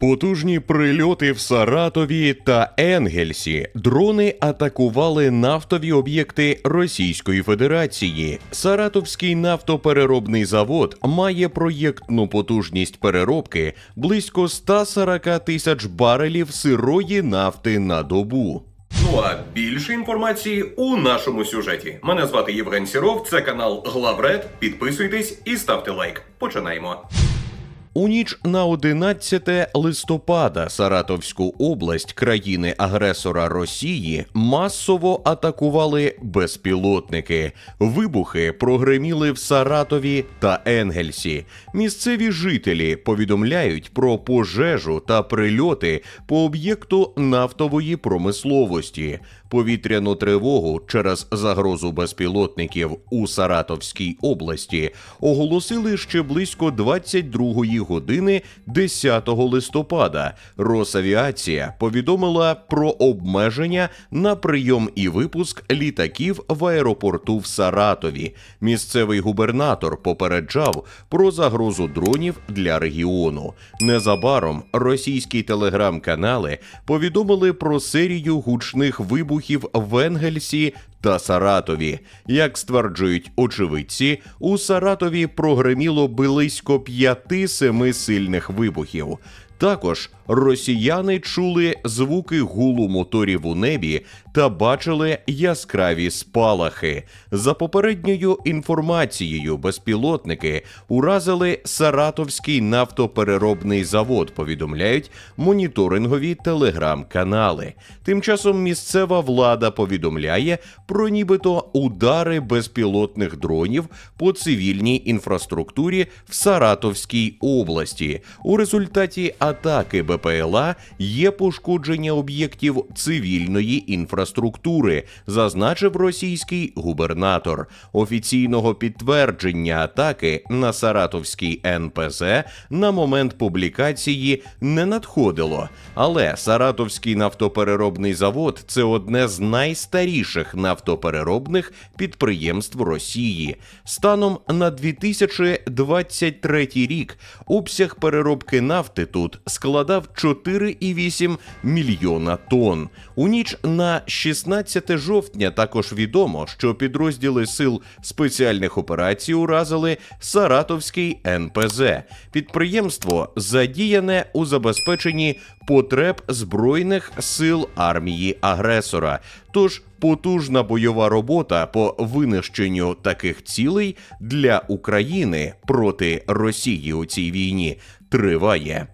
Потужні прильоти в Саратові та Енгельсі. Дрони атакували нафтові об'єкти Російської Федерації. Саратовський нафтопереробний завод має проєктну потужність переробки близько 140 тисяч барелів сирої нафти на добу. Ну а більше інформації у нашому сюжеті. Мене звати Євген Сіров, це канал Главред. Підписуйтесь і ставте лайк. Починаємо. У ніч на 11 листопада Саратовську область країни-агресора Росії масово атакували безпілотники. Вибухи прогреміли в Саратові та Енгельсі. Місцеві жителі повідомляють про пожежу та прильоти по об'єкту нафтової промисловості. Повітряну тривогу через загрозу безпілотників у Саратовській області оголосили ще близько 22 години 10 листопада. Росавіація повідомила про обмеження на прийом і випуск літаків в аеропорту в Саратові. Місцевий губернатор попереджав про загрозу дронів для регіону. Незабаром російські телеграм-канали повідомили про серію гучних вибухів в Енгельсі та Саратові. Як стверджують очевидці, у Саратові прогреміло близько п'яти-семи сильних вибухів. Також росіяни чули звуки гулу моторів у небі та бачили яскраві спалахи. За попередньою інформацією, безпілотники уразили Саратовський нафтопереробний завод. Повідомляють моніторингові телеграм-канали. Тим часом місцева влада повідомляє про нібито удари безпілотних дронів по цивільній інфраструктурі в Саратовській області. У результаті атаки БПЛА є пошкодження об'єктів цивільної інфраструктури, зазначив російський губернатор. Офіційного підтвердження атаки на Саратовський НПЗ на момент публікації не надходило. Але Саратовський нафтопереробний завод це одне з найстаріших нафтопереробних підприємств Росії. Станом на 2023 рік обсяг переробки нафти тут складав 4,8 мільйона тонн. У ніч на 16 жовтня також відомо, що підрозділи сил спеціальних операцій уразили Саратовський НПЗ. Підприємство задіяне у забезпеченні потреб збройних сил армії агресора. Тож потужна бойова робота по винищенню таких цілей для України проти Росії у цій війні триває.